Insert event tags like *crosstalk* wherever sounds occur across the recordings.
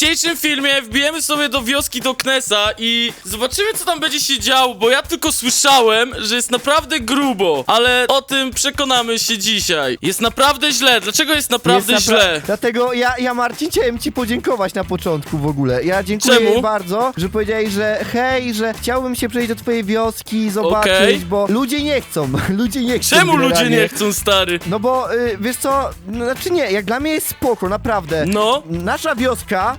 dzisiejszym filmie wbijemy sobie do wioski do Knesa i zobaczymy, co tam będzie się działo, bo ja tylko słyszałem, że jest naprawdę grubo, ale o tym przekonamy się dzisiaj. Jest naprawdę źle. Dlaczego jest naprawdę Jest napra- źle? Dlatego ja, ja Marcin chciałem ci podziękować na początku w ogóle. Ja dziękuję Czemu? bardzo, że powiedziałeś, że hej, że chciałbym się przejść do twojej wioski, zobaczyć, Okej. bo ludzie nie chcą. *laughs* Ludzie nie chcą. Czemu ludzie generalnie. nie chcą, stary? No bo y, wiesz co, no, znaczy nie, jak dla mnie jest spoko, naprawdę. No. Nasza wioska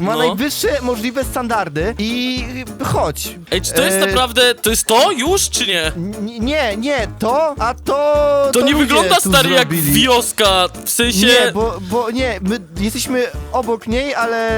ma No. najwyższe możliwe standardy i chodź. Ej, czy to jest E, naprawdę... To jest to już, czy nie? N- Nie, nie, to, a to. To nie ludzie wygląda, tu stary, jak zrobili. wioska, w sensie... Nie, bo, bo nie, my jesteśmy obok niej, ale.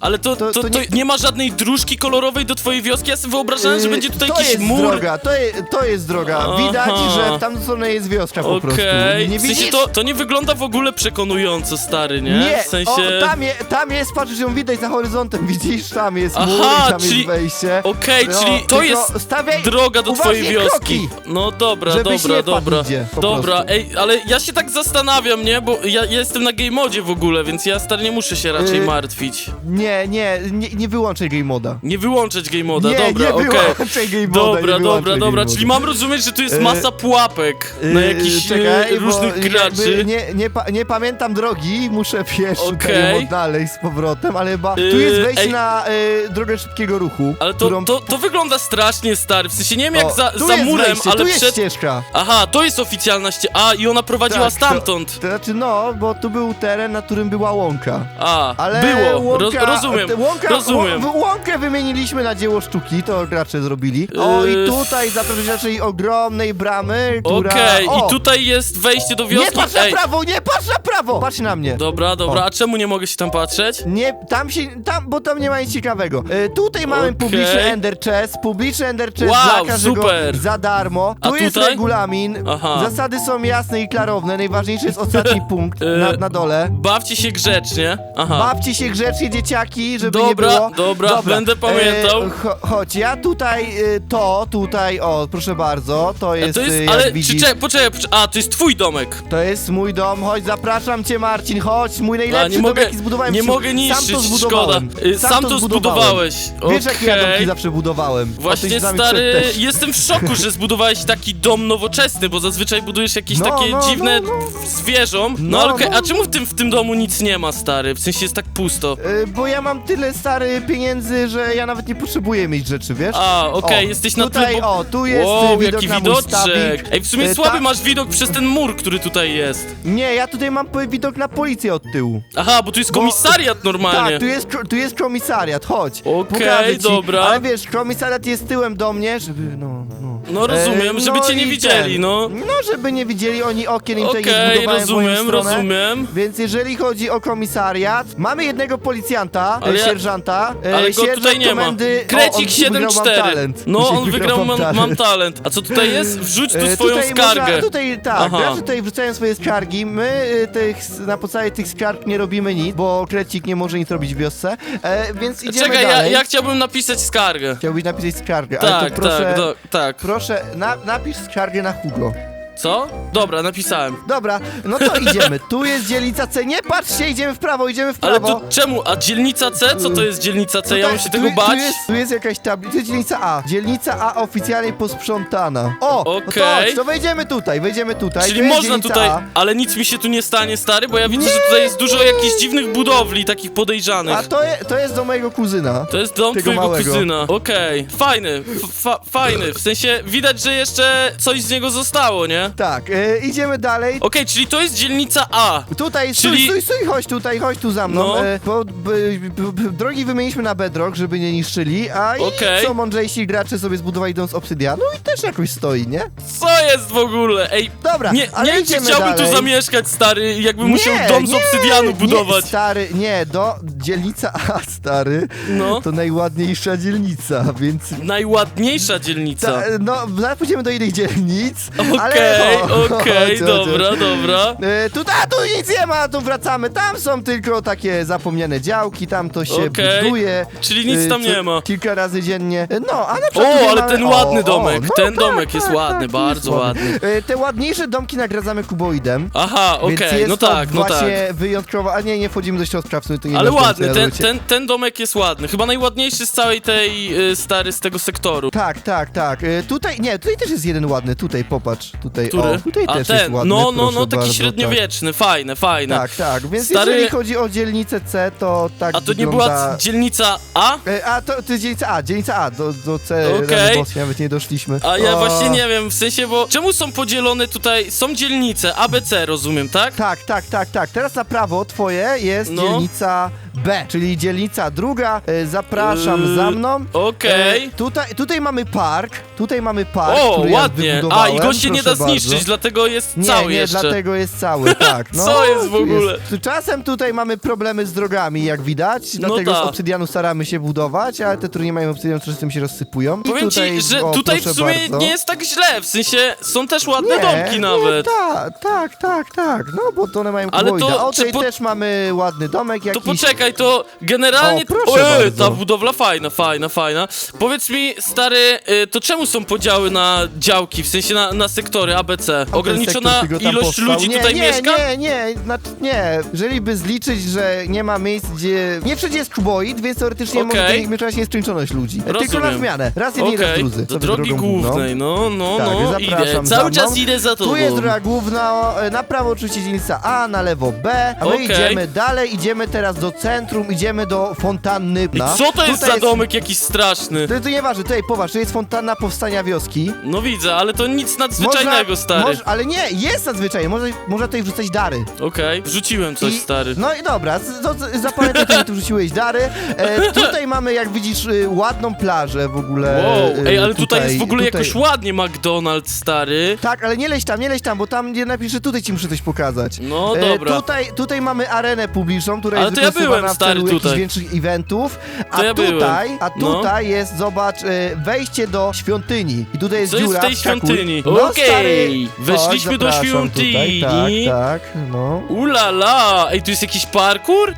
Ale to, to, to- to, nie... nie- ma żadnej dróżki kolorowej do twojej wioski? Ja sobie wyobrażałem, że y, będzie tutaj to jakiś jest mur. droga, to, je, to jest droga. Widać, Aha. że w tamtą stronę jest wioska po prostu. Okej, Nie w sensie to, to nie wygląda w ogóle przekonująco, stary, nie? Nie, w sensie... o, tam, je, tam jest, patrz, że ją widać za horyzontem, widzisz? Tam jest Aha, mur i tam czyli- jest wejście. Okej, No, czyli to tylko jest stawiaj droga do uważnie twojej wioski. kroki. No dobra, Żebyś dobra, padł dobra. nigdzie, po Dobra, prostu. ej, ale ja się tak zastanawiam, nie? Bo ja, ja jestem na game modzie w ogóle, więc ja stary nie muszę się raczej Yy, martwić. Nie, nie, nie, nie wyłączaj game moda. Nie wyłączać game moda, nie, dobra, nie okej. wyłączaj game moda, Dobra, nie dobra, wyłączaj dobra, game czyli moda. mam rozumieć, że tu jest Yy, masa pułapek na Yy, jakichś czekaj, yy, bo różnych jakby graczy. Nie, nie, pa, nie pamiętam drogi, muszę wiesz, Okej. okay. odnaleźć z powrotem, ale chyba tu Yy, jest wejście ej. na y, drogę szybkiego ruchu. Ale to, którą... to, to wygląda strasznie stary, w sensie nie wiem jak O, za, tu za jest murem, wejście, ale tu jest przed... ścieżka. Aha, to jest oficjalna ście... A, i ona prowadziła Tak, to- stamtąd. To znaczy no, bo tu był teren, na którym była łąka. A, Ale było, łąka, rozumiem, te- łąka, rozumiem. Łą, łąkę wymieniliśmy na dzieło sztuki, to gracze zrobili. O Yy. i tutaj zapraszam naszej ogromnej bramy, która... Okej, o, i tutaj jest wejście do Nie wioski. patrz na prawo, nie patrz na prawo! Patrz na mnie. Dobra, dobra, O. a czemu nie mogę się tam patrzeć? Nie, tam się, tam, bo tam nie ma nic ciekawego. E, tutaj mamy Okej. publiczny Ender Chest, publiczny Ender Chest Wow, dla każdego super. za darmo. Tu A jest tutaj? regulamin, Aha. zasady są jasne i klarowne, najważniejszy jest ostatni *laughs* punkt E, na, na dole. Bawcie się grzecznie. Aha. Bawcie się grzecznie, dzieciaki, żeby nie Dobra, było. dobra, będę pamiętał. E, cho, chodź, ja tutaj, e, to, tutaj, o, proszę bardzo, to jest, to e, jest, jak ale, czy, widzisz, czekaj, poczekaj, poczekaj, a, to jest twój domek. to jest mój dom, chodź, zapraszam cię Marcin, chodź, mój najlepszy A, nie dom, mogę, jaki zbudowałem. nie Sam mogę to niszczyć, szkoda. zbudowałem. Y, Sam, to zbudowałeś. Wiesz, jakie ja domki Okej. zawsze budowałem? Właśnie tyś z nami stary, przed też. *laughs* jestem w szoku, że zbudowałeś taki dom nowoczesny, bo zazwyczaj budujesz jakieś No, takie no, dziwne no, zwierzą. No, No, ale okej, no. a czemu w tym, w tym domu nic nie ma, stary? W sensie jest tak pusto. Y, Bo ja mam tyle stary pieniędzy, że ja nawet nie potrzebuję mieć rzeczy, wiesz? A, okej, O, jesteś na tutaj, o, tu jest wow, y, widok jaki na mój widoczek! stawik. Ej, w sumie Y, słaby masz widok przez ten mur, który tutaj jest. Nie, ja tutaj mam po- widok na policję od tyłu. Aha, bo tu jest Bo- komisariat normalnie. Tak, tu jest, tu jest komisariat, chodź. Okej, pokażę ci. dobra. Ale wiesz, komisariat jest tyłem do mnie, żeby, no, no. No rozumiem, E, żeby no cię nie i widzieli, ten. no. No, żeby nie widzieli, oni okien im tutaj nie Okej, zbudowałem w moją rozumiem, stronę. rozumiem. Więc jeżeli chodzi o komisariat, mamy jednego policjanta, Ale e, ja- sierżanta. e, Ale go sierżant tutaj nie ma. komendy... Krecik o, on dzisiaj wygrał Mam 7-4. talent. No, on wygrał mam, *laughs* mam talent. A co tutaj jest? Wrzuć tu E, swoją tutaj skargę. Można, tutaj tak, Aha. gracze tutaj wrzucają swoje skargi. My e, tych, na podstawie tych skarg nie robimy nic, bo krecik nie może nic robić w wiosce. E, więc idziemy Czekaj, ja, dalej. ja chciałbym napisać skargę. Chciałbyś napisać skargę, ale Tak, to proszę, tak, do, tak. Proszę na, napisz skargę na Hugo. Co? Dobra, napisałem. Dobra, no to idziemy. Tu jest dzielnica C. Nie patrzcie, idziemy w prawo, idziemy w Ale prawo. to czemu? A dzielnica C? Co to jest dzielnica C? Ja Tutaj- mam się tego tu, bać? Tu jest, tu jest jakaś tablica, to jest dzielnica A. Dzielnica A oficjalnie posprzątana. O, no to, Okej. chodź, to wejdziemy tutaj, wejdziemy tutaj. Czyli to jest można dzielnica tutaj, A. ale nic mi się tu nie stanie, stary, bo ja widzę, że tutaj jest dużo jakichś dziwnych budowli, takich podejrzanych. A to, je, to jest do mojego kuzyna. To jest dom Tego twojego małego. kuzyna. Okej, fajny, f- fa fajny. W sensie widać, że jeszcze coś z niego zostało, nie? Tak, e, idziemy dalej. Okej, czyli to jest dzielnica A. Tutaj, Czyli- stój, stój, stój, chodź tutaj, chodź tu za mną. No. E, bo, b, b, b, drogi wymieniliśmy na bedrock, żeby nie niszczyli, a Okej. i co mądrzejsi gracze sobie zbudowali dom z obsydianu i też jakoś stoi, nie? Co jest w ogóle? Ej, Dobra, nie, ale nie wiem, czy idziemy chciałbym dalej. tu zamieszkać, stary, jakbym Nie, musiał dom z nie, obsydianu budować. Nie, stary, nie, do dzielnica A, stary, No. to najładniejsza dzielnica, więc... Najładniejsza dzielnica. Ta, no, zaraz pójdziemy do innych dzielnic, Okej. *laughs* Okej, O, okej, chodź, chodź, dobra, dobra. E, tu, a, tu nic nie ma, tu wracamy. Tam są tylko takie zapomniane działki, tam to się Okej. buduje. Czyli nic e, tam co- nie ma. Kilka razy dziennie. E, No, a na przykład O, ale mamy- ten ładny o, domek, o, no ten tak, domek jest tak, ładny, tak, bardzo jest ładny. E, Te ładniejsze domki nagradzamy kuboidem. Aha, okej, jest no tak, no tak. właśnie wyjątkowo, a nie, nie wchodzimy do środka, w sumie to nie Ale co ładny, ten, ten, ten domek jest ładny. Chyba najładniejszy z całej tej y, stary z tego sektoru. Tak, tak, tak. E, Tutaj, nie, tutaj też jest jeden ładny, tutaj, popatrz, tutaj, Który? o, tutaj A też ten, jest ładny, no, no, proszę no, taki bardzo, średniowieczny, fajne, fajne. Tak, tak, tak, więc Stary- jeżeli chodzi o dzielnicę C, to tak A to nie wygląda... była dzielnica A? E, A, to, to jest dzielnica A, dzielnica A, do, do C, Okej. okay. Nawet nie doszliśmy. A ja O, właśnie nie wiem, w sensie, bo czemu są podzielone tutaj, są dzielnice ABC, rozumiem, tak? Tak, tak, tak, tak. Teraz na prawo twoje jest No. dzielnica B, czyli dzielnica druga. E, zapraszam Yy, za mną. Okej. E, tutaj, tutaj mamy park, tutaj mamy park, O, który ładnie. ja A, wybudowałem, i go się nie da proszę zniszczyć, bardzo. dlatego jest Nie, cały nie, jeszcze. dlatego jest cały, tak. *laughs* Co jest w ogóle? tu Czasem tutaj mamy problemy z drogami, jak widać, No dlatego tak. z obsydianu staramy się budować, ale te, które nie mają obsydianu, czasem się rozsypują. I Powiem tutaj, ci, że o, tutaj w proszę sumie bardzo. nie jest tak źle, w sensie są też ładne Nie, domki nawet. Nie, tak, tak, tak, tak, no bo to one mają Ale to- kuboida. O, czy tutaj po- też mamy ładny domek To jakiś. To generalnie... O, proszę Ej, bardzo. ta budowla fajna, fajna, fajna. Powiedz mi, stary, y, to czemu są podziały na działki, w sensie na, na sektory ABC? Ograniczona sektor, tam ilość powstał. ludzi nie, tutaj nie, mieszka? Nie, nie, znaczy nie. Jeżeli by zliczyć, że nie ma miejsc, gdzie... Nie wszędzie jest kuboid, więc teoretycznie Okej. może tutaj mieszać nieskończoność ludzi. Tylko na Rozumiem. zmianę. Raz jedni, raz Okej, drudzy. do Sobie drogi drogą główną. głównej, no, no, Tak, no, zapraszam idę. za Cały mną. czas idę za tobą. Tu jest droga główna, e, na prawo oczywiście dzielnica A, na lewo B, a my Okej. idziemy dalej, idziemy teraz do centrum, idziemy do fontanny. I co to jest Tutaj za domek jakiś straszny? To, to nieważne, tutaj popatrz, to jest fontanna powstania wioski. No widzę, ale to nic nadzwyczajnego, stary. Moż, ale nie, jest nadzwyczajnie, można, można tutaj wrzucać dary. Okej, wrzuciłem coś, I- stary. No i dobra, z- to, z- zapamiętaj, że tu wrzuciłeś dary. E, *laughs* tutaj mamy, jak widzisz, y, ładną plażę w ogóle. Wow, y, ej, ale tutaj, jest w ogóle tutaj. jakoś ładnie McDonald's, stary. Tak, ale nie leź tam, nie leź tam, bo tam nie napisz, że tutaj ci muszę coś pokazać. No E, dobra. tutaj, tutaj mamy arenę publiczną, która Ale jest to ja wykorzystywana byłem, stary, tutaj. jakichś większych eventów. A ja byłem. tutaj, a No. tutaj jest, zobacz, e, wejście do świątyni. I tutaj jest Co jest dziura, w tej świątyni? No, Okej, stary, weszliśmy chodź, do świątyni. Tutaj, tak, tak, no. Ulala, ej, tu jest jakiś parkour? Y,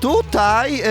tutaj, y,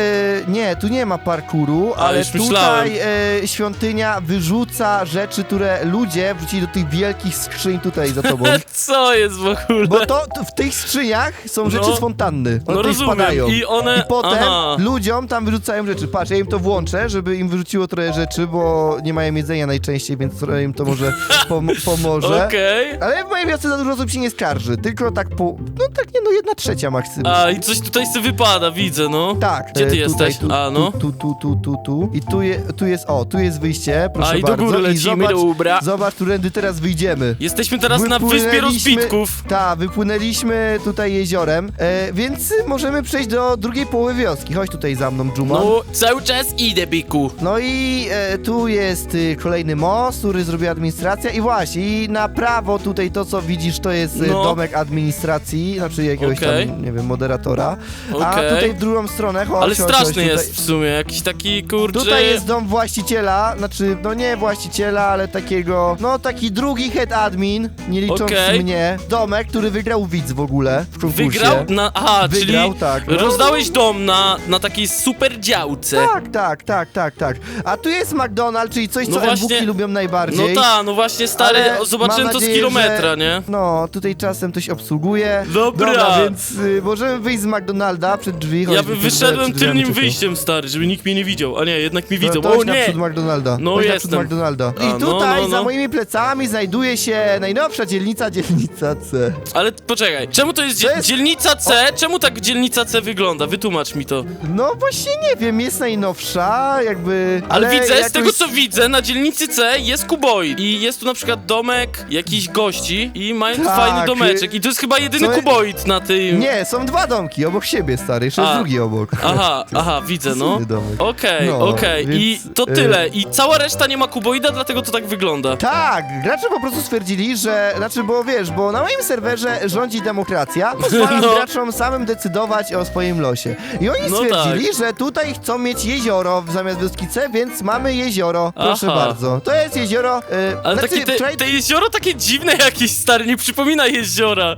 nie, tu nie ma parkuru, A, ale tutaj y, świątynia wyrzuca rzeczy, które ludzie wrzucili do tych wielkich skrzyń tutaj za tobą. *laughs* Co jest w ogóle? Bo to, to w tych skrzyniach są rzeczy No. z fontanny. One No rozumiem. spadają. I one- I potem aha. ludziom tam wyrzucają rzeczy. Patrz, ja im to włączę, żeby im wyrzuciło trochę rzeczy, bo nie mają jedzenia najczęściej, więc trochę im to może *laughs* pom pomoże. Okej. Ale w mojej wiosce za dużo osób się nie skarży, tylko tak po... No tak nie, no jedna trzecia maksymalnie. A, i coś tutaj sobie wypada, widzę, no. Tak. Gdzie ty e, tutaj, jesteś? Tu, A, no. Tu, tu, tu, tu, tu. I tu, je, tu jest, o, tu jest wyjście, proszę A, i do bardzo. góry lecimy, zobacz, dobra. Zobacz, którędy teraz wyjdziemy. Jesteśmy teraz na wyspie rozbitków. Tak, wypłynęliśmy tutaj jeziorem, e, więc możemy przejść do drugiej połowy wioski. Chodź tutaj za mną, Jumon. No, cały czas idę, biku. No i e, tu jest y, kolejny most, który zrobiła administracja i właśnie, i na prawo tutaj to, co widzisz, to jest y, No. domek administracji, znaczy jakiegoś Okej. tam, nie wiem, moderatora. A Okej. tutaj w drugą stronę, chodź, Ale chodź, straszny tutaj. jest w sumie, jakiś taki, kurczę... Tutaj jest dom właściciela, znaczy, no nie właściciela, ale takiego, no taki drugi head admin, nie licząc Okej. mnie. Domek, który wygrał widz w ogóle w konkursie. Wygrał na... Aha, Wygrał, czyli tak. No. rozdałeś dom na, na takiej super działce. Tak, tak, tak, tak, tak. A tu jest McDonald's, czyli coś, No co właśnie- MWki lubią No najbardziej. tak, no właśnie, stary, Ale o, zobaczyłem mam to z nadzieję, kilometra, że- nie? No, tutaj czasem ktoś obsługuje. Dobra. więc y, możemy wyjść z McDonalda przed drzwi. Ja chodź, by przed- wyszedłem przed drzwiami tylnym wyjściem, stary, żeby nikt mnie nie widział. A nie, jednak mnie No, widzą. to O chodź nie! naprzód McDonalda. No, chodź jestem. naprzód McDonalda. A, I no, tutaj no, za no. moimi plecami znajduje się najnowsza dzielnica, dzielnica C. Ale poczekaj, czemu to jest, To jest- dzielnica C? Czemu tak dzielnica C wygląda? Wytłumacz mi to. No właśnie nie wiem, jest najnowsza, jakby... Ale, widzę, z jakoś- tego co widzę, na dzielnicy C jest kuboid. I jest tu na przykład domek jakichś gości i mają tu Tak, fajny domeczek. I to jest chyba jedyny co- kuboid na tym... Nie, są dwa domki obok siebie, stary, jeszcze jest drugi obok. Aha, *laughs* To jest aha, widzę, no. cudny domek. Okej, No, okej. I więc, to y- tyle. I cała reszta nie ma kuboida, dlatego to tak wygląda. Tak, gracze po prostu stwierdzili, że, znaczy, bo wiesz, bo na moim serwerze rządzi demokracja, pozwala *laughs* No. graczom samym decydować o swoim losie. I oni No stwierdzili, tak. że tutaj chcą mieć jezioro zamiast C, więc mamy jezioro, proszę Aha. bardzo. To jest jezioro, y, Ale znaczy, takie te, wczoraj- te jezioro takie dziwne jakieś, stary, nie przypomina jeziora.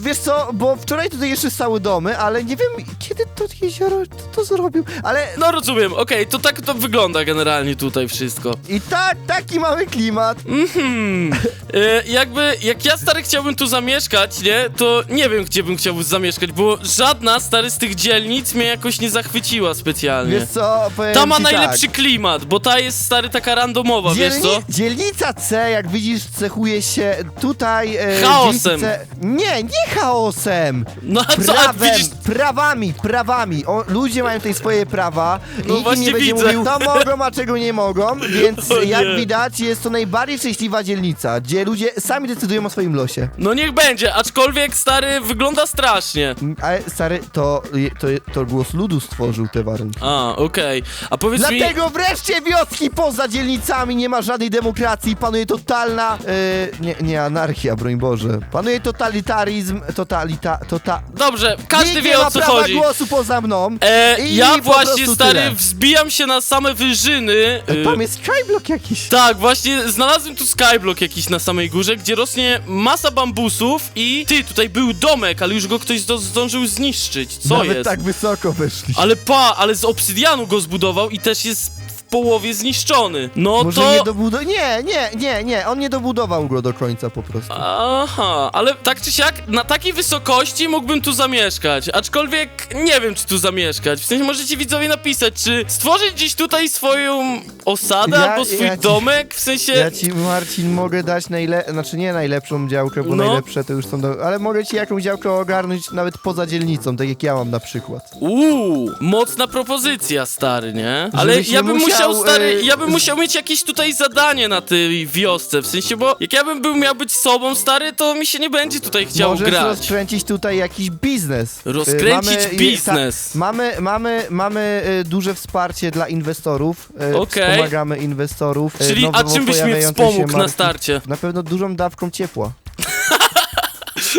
Wiesz co, bo wczoraj tutaj jeszcze stały domy, ale nie wiem, kiedy to jezioro to, to zrobił, ale... No rozumiem, okej, to tak to wygląda generalnie tutaj wszystko. I tak, taki mamy klimat. Mhm. E, jakby, jak ja stary chciałbym tu zamieszkać, nie, to nie wiem, gdzie bym chciał zamieszkać, bo żadna stary z tych dzielnic mnie jakoś nie zachwyciła specjalnie. Wiesz co, powiem Ta ma ci najlepszy tak. klimat, bo ta jest stary taka randomowa, wiesz co? Dzielni- Dzielnica C, jak widzisz, cechuje się tutaj... E, Chaosem. dzielnicy C... Nie, nie chaosem! No a co, a Prawem, widzisz, prawami, prawami. O, ludzie mają tutaj swoje prawa No i nikt im właśnie nie będzie widzę. mówił, to mogą, a czego nie mogą, *laughs* więc O nie. jak widać, jest to najbardziej szczęśliwa dzielnica, gdzie ludzie sami decydują o swoim losie. no niech będzie, aczkolwiek stary wygląda strasznie. Mm, Ale stary, to, to, to głos ludu stworzył te warunki. A, okej, a powiedz mi... Dlatego wreszcie wioski poza dzielnicami nie ma żadnej demokracji, panuje totalna, e, nie, nie anarchia, broń Boże. Panuje totalitaryzm, totalita, tota... Dobrze, każdy Nikt wie nie ma o co prawa chodzi. głosu poza mną. E, I ja po właśnie, prostu stary, tyle. wzbijam się na same wyżyny. y, Tam jest skyblock jakiś. Tak, właśnie znalazłem tu skyblock jakiś na samej górze, gdzie rośnie masa bambusów i ty, tutaj był domek, ale już go ktoś zdo- zdążył zniszczyć. Co Nawet jest? tak wysoko weszli. Ale pa, ale z obsydianu go zbudował i też jest połowie zniszczony. No Może to... nie dobudował. Nie, nie, nie, nie, on nie dobudował go do końca po prostu. Aha, ale tak czy siak, na takiej wysokości mógłbym tu zamieszkać, aczkolwiek nie wiem, czy tu zamieszkać. W sensie możecie widzowie napisać, czy stworzyć gdzieś tutaj swoją osadę Ja- albo swój ja ci- domek, w sensie... Ja ci, Marcin, mogę dać najle... Znaczy nie najlepszą działkę, bo No. najlepsze to już są do... Ale mogę ci jakąś działkę ogarnąć nawet poza dzielnicą, tak jak ja mam na przykład. Uuu, mocna propozycja, stary, nie? Ale Żebyś ja nie bym musiał, musiał, stary, e, ja bym musiał mieć jakieś tutaj zadanie na tej wiosce, w sensie, bo jak ja bym był, miał być sobą, stary, to mi się nie będzie tutaj chciał Możesz grać. rozkręcić tutaj jakiś biznes. Y, Rozkręcić mamy- biznes. ta- Mamy, mamy, mamy y, duże wsparcie dla inwestorów. y, Okej. Wspomagamy inwestorów. y, Czyli, a nowo czym byś mnie się wspomógł na marki. starcie? Na pewno dużą dawką ciepła.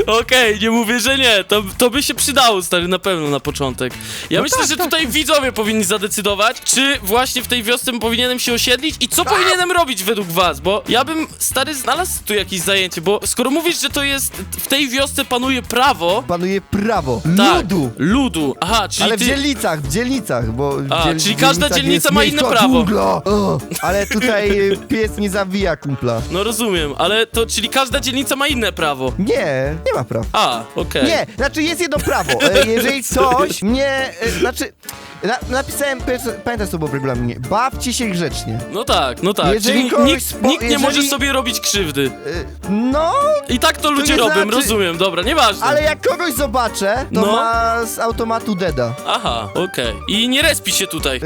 Okej, nie mówię, że nie. To, to by się przydało, stary, na pewno na początek. Ja No myślę, tak, że tak. tutaj widzowie powinni zadecydować, czy właśnie w tej wiosce powinienem się osiedlić i co powinienem robić według was, bo ja bym, stary, znalazł tu jakieś zajęcie, bo skoro mówisz, że to jest, w tej wiosce panuje prawo, Panuje prawo. tak, Ludu. ludu, aha, czyli Ale w ty... dzielnicach, w dzielnicach, bo w A, czyli każda dzielnicach dzielnica jest ma inne prawo. dżungla. O, ale tutaj y, pies nie zawija kumpla. No rozumiem, ale to, czyli każda dzielnica ma inne prawo. Nie, nie ma praw. A, okej. Nie, znaczy jest jedno prawo. E, Jeżeli *laughs* ktoś mnie, e, znaczy, na, napisałem, pamiętasz co było w regulaminie, bawcie się grzecznie. No tak, no tak, Jeżeli czyli kogoś nikt, spo- nikt nie jeżeli- może sobie robić krzywdy. E, No, I tak to ludzie nie robią, znaczy- rozumiem, dobra, nieważne. ale jak kogoś zobaczę, to No. ma z automatu deda. Aha, okej. I nie respi się tutaj.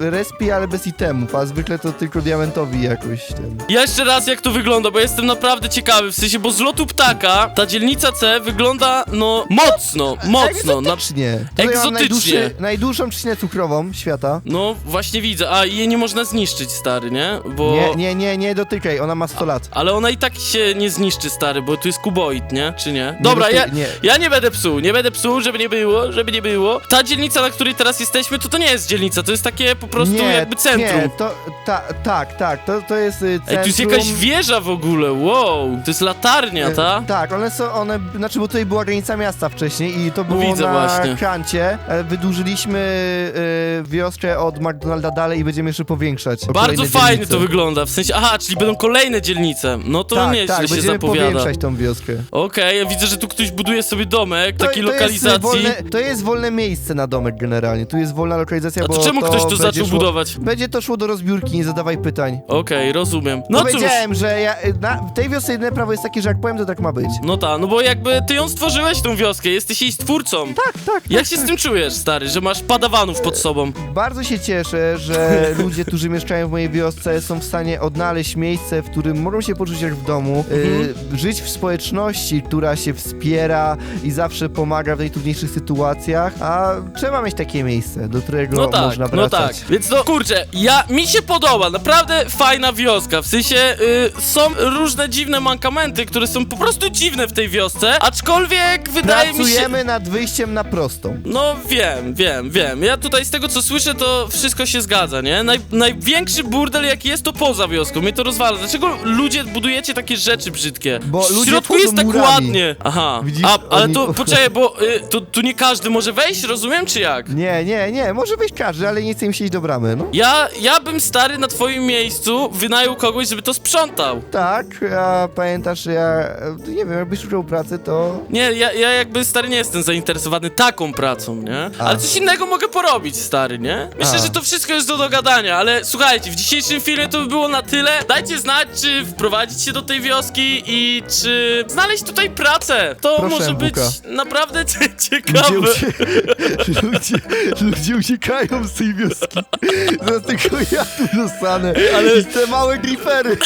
E, Respi, ale bez itemów, a zwykle to tylko diamentowi jakoś ten. Jeszcze raz jak to wygląda, bo jestem naprawdę ciekawy, w sensie, bo z lotu ptaka ta dzielnica C wygląda, no, mocno, mocno, na... Egzotycznie. Tutaj mam Egzotycznie. najdłuższy, najdłuższą trzcinę cukrową świata. No, właśnie widzę, a jej nie można zniszczyć, stary, nie? Bo... Nie, nie, nie, nie dotykaj, ona ma 100 lat. Ale ona i tak się nie zniszczy, stary, bo tu jest kuboid, nie? Czy nie? Dobra, doty- ja, nie. ja nie będę psuł, nie będę psuł, żeby nie było, żeby nie było. Ta dzielnica, na której teraz jesteśmy, to to nie jest dzielnica, to jest takie po prostu jakby centrum. Nie, to, ta, tak, tak, to, to jest y, centrum. Ej, tu jest jakaś wieża w ogóle, wow, to jest latarnia, E, ta? Tak, one są, one, znaczy, bo tutaj była granica miasta wcześniej i to było widzę na właśnie. krancie. E, Wydłużyliśmy e, wioskę od McDonalda dalej i będziemy jeszcze powiększać. o Bardzo kolejne fajnie dzielnice. to wygląda, w sensie, aha, czyli będą kolejne dzielnice, no to Tak, nieźle tak, się będziemy zapowiada. powiększać tą wioskę. Okej, ja widzę, że tu ktoś buduje sobie domek, takiej to Jest lokalizacji. wolne, to jest wolne miejsce na domek generalnie, tu jest wolna lokalizacja, A bo to czemu to ktoś tu będzie zaczął szło, budować? Będzie to szło do rozbiórki, nie zadawaj pytań. Okej, rozumiem. No cóż. Powiedziałem, że ja, na, w tej wiosce jedyne prawo jest takie, że jak powiem, to tak ma być. No ta, no bo jakby ty ją stworzyłeś tą wioskę, jesteś jej stwórcą. Tak, tak. Jak się z tym czujesz, stary, że masz padawanów pod sobą? bardzo się cieszę, że *laughs* ludzie, którzy mieszkają w mojej wiosce są w stanie odnaleźć miejsce, w którym mogą się poczuć jak w domu, y, żyć w społeczności, która się wspiera i zawsze pomaga w najtrudniejszych sytuacjach, a trzeba mieć takie miejsce, do którego No tak, można no wracać. tak. Więc no kurczę, ja mi się podoba, naprawdę fajna wioska. W sensie y, są różne dziwne mankamenty, które są po prostu dziwne w tej wiosce, aczkolwiek wydaje mi się. Pracujemy nad wyjściem na prostą. No wiem, wiem, wiem. Ja tutaj z tego co słyszę, to wszystko się zgadza, nie? Naj, największy burdel jaki jest, to poza wioską. Mnie to rozwala. Dlaczego ludzie budujecie takie rzeczy brzydkie? Bo w ludzie środku jest tak murami. ładnie. Aha. Widzisz, A, ale oni- to poczekaj, bo y, to, tu nie każdy może wejść, rozumiem, czy jak? Nie, nie, nie, może wyjść każdy, ale nie chcę im się iść do bramy, no. Ja, ja bym stary na twoim miejscu wynajął kogoś, żeby to sprzątał. Tak, a pamiętasz, że ja, e, nie wiem, jakbyś szukał pracy, to... Nie, ja, ja jakby stary nie jestem zainteresowany taką pracą, nie? A. Ale coś innego mogę porobić, stary, nie? Myślę, A. że to wszystko jest do dogadania, ale słuchajcie, w dzisiejszym filmie to by było na tyle. Dajcie znać, czy wprowadzić się do tej wioski i czy znaleźć tutaj pracę. To Proszę, może być Buka. naprawdę *laughs* cie- Ludzie, ciekawe. ucie... *laughs* ludzie, ludzie uciekają z tej wioski. *laughs* Zaraz tylko ja tu zostanę. ale- I te małe grifery.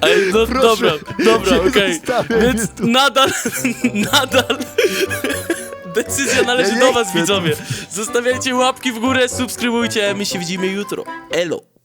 Ale no, Proszę, dobra, dobra, nie okej. zostawiaj Więc mnie tu. nadal, nadal... Decyzja należy Ja nie do was, chcę widzowie. Zostawiajcie łapki w górę, subskrybujcie, my się widzimy jutro. Elo.